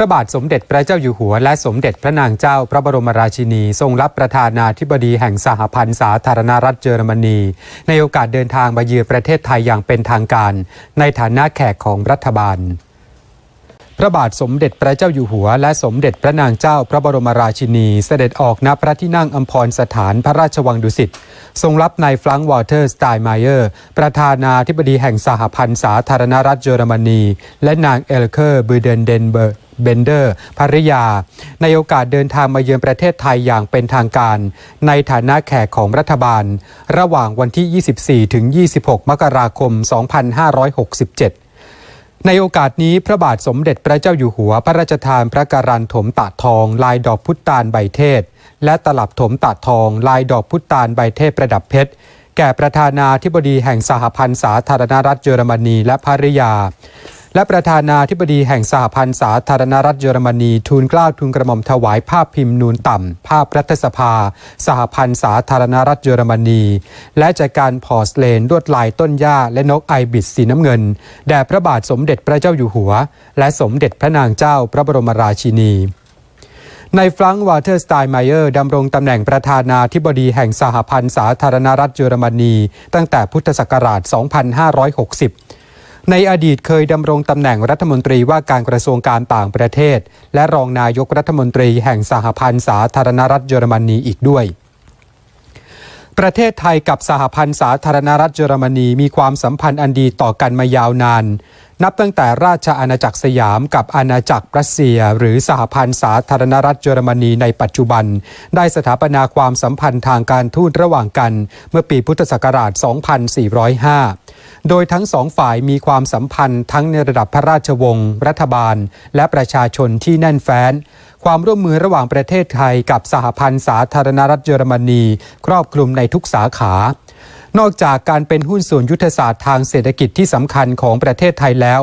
พระบาทสมเด็จพระเจ้าอยู่หัว และสมเด็จพระนางเจ้าพระบรมราชินี ทรงรับประธานาธิบดีแห่งสหพันธ์สาธารณรัฐเยอรมนี ในโอกาสเดินทางมาเยือนประเทศไทยอย่างเป็นทางการ ในฐานะแขกของรัฐบาลพระบาทสมเด็จพระเจ้าอยู่หัว และสมเด็จพระนางเจ้าพระบรมราชินีเสด็จออกณพระที่นั่งอัมพรสถานพระราชวังดุสิตทรงรับนายฟรังก์วอเตอร์สไตน์ไมเออร์ ประธานาธิบดีแห่งสหพันธ์สาธารณรัฐเยอรมนี และนางเอลเคอร์บูเดนเดนเบอร์ เบนเดอร์ภริยา ในโอกาสเดินทางมาเยือนประเทศไทยอย่างเป็นทางการ ในฐานะแขกของรัฐบาล ระหว่างวันที่ 24 ถึง 26 มกราคม 2567ในโอกาสนี้พระบาทสมเด็จพระเจ้าอยู่หัว พระราชทานพระการันถมตะทอง ลายดอกพุตานใบเทศ และตลับถมตะทอง ลายดอกพุตานใบเทศประดับเพชร แก่ประธานาธิบดีแห่งสหพันธ์สาธารณรัฐเยอรมนีและภริยา และประธานาธิบดีแห่งสหพันธ์สาธารณรัฐเยอรมนีทูลเกล้าทูลกระหม่อมถวายภาพพิมพ์นูนต่ำ ภาพรัฐสภา สหพันธ์สาธารณรัฐเยอรมนี และจากการพอสเลนลวดลายต้นหญ้าและนกไอบิสสีน้ำเงิน แด่พระบาทสมเด็จพระเจ้าอยู่หัว และสมเด็จพระนางเจ้าพระบรมราชินีในฟรังวาเทอร์สไตน์ไมเออร์ดำรงตำแหน่งประธานาธิบดีแห่งสหพันธ์สาธารณรัฐเยอรมนี ตั้งแต่พุทธศักราช 2560 ในอดีตเคยดำรงตำแหน่งรัฐมนตรีว่าการกระทรวงการต่างประเทศ และรองนายกรัฐมนตรีแห่งสหพันธ์สาธารณรัฐเยอรมนีอีกด้วย ประเทศไทยกับสหพันธ์สาธารณรัฐเยอรมนีมีความสัมพันธ์อันดีต่อกันมายาวนาน นับตั้งแต่ราชอาณาจักรสยามกับอาณาจักรรัสเซีย หรือสหพันธ์สาธารณรัฐเยอรมนีในปัจจุบัน ได้สถาปนาความสัมพันธ์ทางการทูตระหว่างกัน เมื่อปีพุทธศักราช 2405 โดยทั้งสองฝ่ายมีความสัมพันธ์ทั้งในระดับพระราชวงศ์รัฐบาล และประชาชนที่แน่นแฟ้น ความร่วมมือระหว่างประเทศไทยกับสหพันธ์สาธารณรัฐเยอรมนี ครอบคลุมในทุกสาขานอกจากการเป็นหุ้นส่วนยุทธศาสตร์ทางเศรษฐกิจที่สำคัญของประเทศไทยแล้ว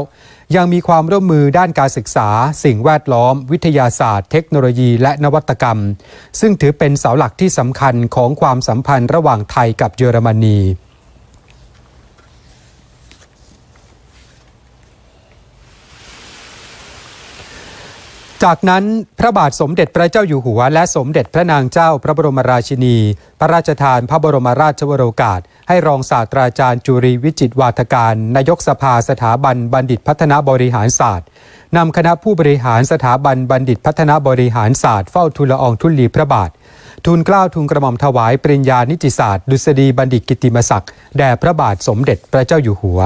ยังมีความร่วมมือด้านการศึกษา สิ่งแวดล้อม วิทยาศาสตร์ เทคโนโลยีและนวัตกรรม ซึ่งถือเป็นเสาหลักที่สำคัญของความสัมพันธ์ระหว่างไทยกับเยอรมนี จากนั้นพระบาทสมเด็จพระเจ้าอยู่หัว และสมเด็จพระนางเจ้าพระบรมราชินี พระราชทานพระบรมราชวโรกาส ให้รองศาสตราจารย์จุรีวิจิตรวาทการ นายกสภาสถาบันบัณฑิตพัฒนาบริหารศาสตร์นำคณะผู้บริหารสถาบันบัณฑิตพัฒนาบริหารศาสตร์เฝ้าทูลละอองทุลีพระบาททูลเกล้าทูลกระหม่อมถวายปริญญานิติศาสตร์ดุษฎีบัณฑิตกิติมศักดิ์แด่พระบาทสมเด็จพระเจ้าอยู่หัว